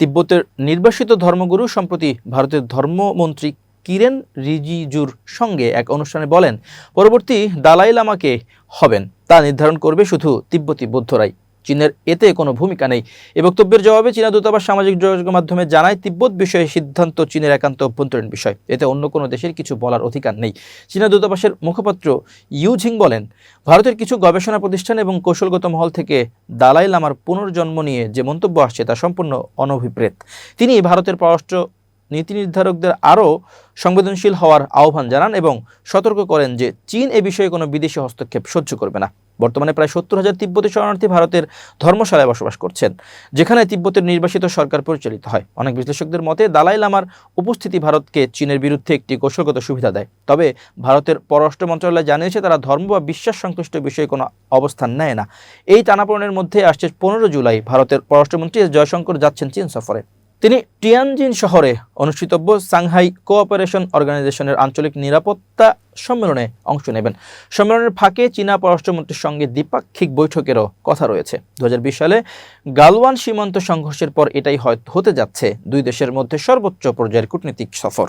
তিব্বতের নির্বাসিত ধর্মগুরু সম্প্রতি ভারতের ধর্মমন্ত্রী কিরেন রিজিজুর সঙ্গে এক অনুষ্ঠানে বলেন, পরবর্তী দালাই লামাকে হবেন। তা নির্ধারণ করবে শুধু তিব্বতী বৌদ্ধরাই। চীনের এতে কোনো ভূমিকা নেই। এ বক্তব্যের জবাবে চীনা দূতাবাস সামাজিক যোগাযোগের মাধ্যমে জানায়, তিব্বত বিষয়ে সিদ্ধান্ত চীনের একান্ত অভ্যন্তরীণ বিষয়। এতে অন্য কোনো দেশের কিছু বলার অধিকার নেই। চীনা দূতাবাসের মুখপাত্র ইউঝিং বলেন, ভারতের কিছু গবেষণা প্রতিষ্ঠান এবং কৌশলগত মহল থেকে দালাই লামার পুনর্জন্ম নিয়ে যে মন্তব্য আসছে তা সম্পূর্ণ অনভিপ্রেত। তিনি ভারতের পররাষ্ট্র নীতি নির্ধারকদের আরও সংবেদনশীল হওয়ার আহ্বান জানান এবং সতর্ক করেন যে চীন এ বিষয়ে কোনো বিদেশি হস্তক্ষেপ সহ্য করবে না। বর্তমানে প্রায় সত্তর হাজার তিব্বতী শরণার্থী ভারতের ধর্মশালায় বসবাস করছেন, যেখানে তিব্বতের নির্বাসিত সরকার পরিচালিত হয়। অনেক বিশ্লেষকদের মতে, দালাই লামার উপস্থিতি ভারতকে চীনের বিরুদ্ধে একটি কৌশলগত সুবিধা দেয়। তবে ভারতের পররাষ্ট্র মন্ত্রণালয় জানিয়েছে, তারা ধর্ম বা বিশ্বাস সংশ্লিষ্ট বিষয়ে কোনো অবস্থান নেয় না। এই টানাপোড়েনের মধ্যে আসছে পনেরো জুলাই ভারতের পররাষ্ট্রমন্ত্রী জয়শঙ্কর যাচ্ছেন চীন সফরে। তিনি টিয়ানজিন শহরে অনুষ্ঠিতব্য সাংহাই কোঅপারেশন অর্গানাইজেশনের আঞ্চলিক নিরাপত্তা সম্মেলনে অংশ নেবেন। সম্মেলনের ফাঁকে চীনা পররাষ্ট্রমন্ত্রীর সঙ্গে দ্বিপাক্ষিক বৈঠকেরও কথা রয়েছে। দু হাজার বিশ সালে গালওয়ান সীমান্ত সংঘর্ষের পর এটাই হয়তো হতে যাচ্ছে দুই দেশের মধ্যে সর্বোচ্চ পর্যায়ের কূটনীতিক সফর।